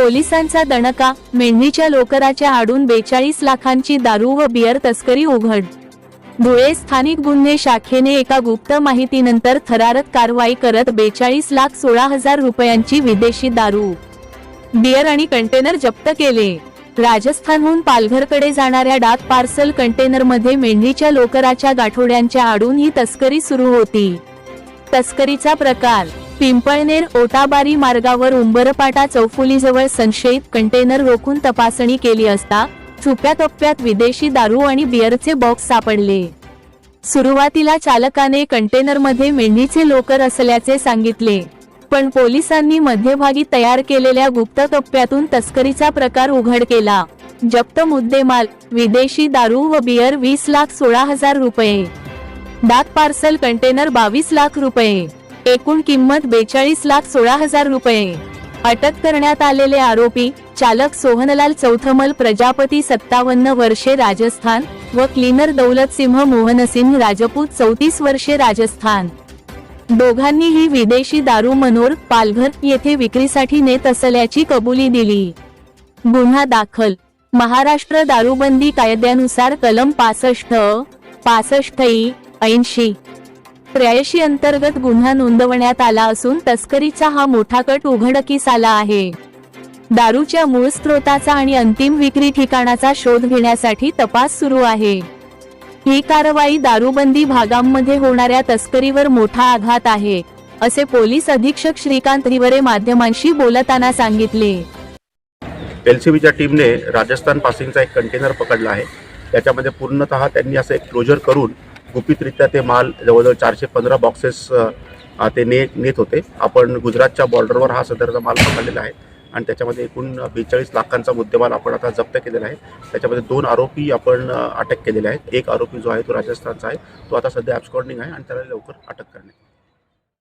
पोलिसांचा दणका मेंढीच्या लोकराच्या आडून बेचाळीस लाखांची दारू व बियर तस्करी उघड. धुळे स्थानिक गुन्हे शाखेने एका गुप्त माहितीनंतर थरारक कारवाई करत बेचाळीस लाख सोळा हजार रुपयांची विदेशी दारू बियर आणि कंटेनर जप्त केले. राजस्थानहून पालघरकडे जाणाऱ्या डाक पार्सल कंटेनरमध्ये मेंढीच्या लोकराच्या गाठोड्यांच्या आडून ही तस्करी सुरू होती. तस्करीचा प्रकार पिंपळनेर ओटाबारी मार्गावर उंबरपाटा चौफुलीजवळ संशयित कंटेनर रोखून तपासणी केली असता छुप्या कप्प्यात विदेशी दारू आणि बिअरचे बॉक्स सापडले. सुरुवातीला चालकाने कंटेनरमध्ये मेंढीचे लोकर असल्याचे सांगितले पण पोलिसांनी मध्यभागी तयार केलेल्या गुप्त कप्प्यातून तस्करीचा प्रकार उघड केला. जप्त मुद्देमाल विदेशी दारू व बियर वीस लाख सोळा हजार रुपये. डाक पार्सल कंटेनर बावीस लाख रुपये. एकूण किंमत बेचाळीस लाख सोळा हजार रुपये. अटक करण्यात आलेले आरोपी चालक सोहनलाल चौथमल प्रजापती सत्तावन्न वर्षे राजस्थान व क्लीनर दौलत सिंह मोहनसिंह राजपूत चौतीस वर्षे राजस्थान. दोघांनीही विदेशी दारू मनोर पालघर येथे विक्रीसाठी नेत असल्याची कबुली दिली. गुन्हा दाखल. महाराष्ट्र दारूबंदी कायद्यानुसार कलम पासष्ट पासष्ट ऐंशी. त्र्याऐंशी अंतर्गत गुन्हा नोंदवण्यात आला असून तस्करीचा हा मोठा कट उघडकीस आला आहे. दारूच्या मूळ स्रोताचा आणि अंतिम विक्री ठिकाणाचा शोध घेण्यासाठी तपास सुरू आहे. ही कारवाई दारूबंदी भागांमध्ये होणाऱ्या तस्करीवर मोठा आघात आहे असे पोलीस अधीक्षक श्रीकांत रिवरे माध्यमांशी बोलताना सांगितले. एलसीबीच्या टीमने राजस्थान पासिंगचा एक कंटेनर पकडला आहे. त्याच्यामध्ये पूर्णतः त्यांनी असं एक क्लोजर करून गुपितरित्या ते माल जवळजवळ चारशे पंधरा बॉक्सेस ते ने नेत होते. आपण गुजरातच्या बॉर्डरवर हा सदरचा माल पकडलेला आहे आणि त्याच्यामध्ये एकूण बेचाळीस लाखांचा मुद्देमाल आपण आता जप्त केलेला आहे. त्याच्यामध्ये दोन आरोपी आपण अटक केलेले आहेत. एक आरोपी जो आहे तो राजस्थानचा आहे. तो आता सध्या ॲब्सकॉर्डिंग आहे आणि त्याला लवकर अटक करण्यात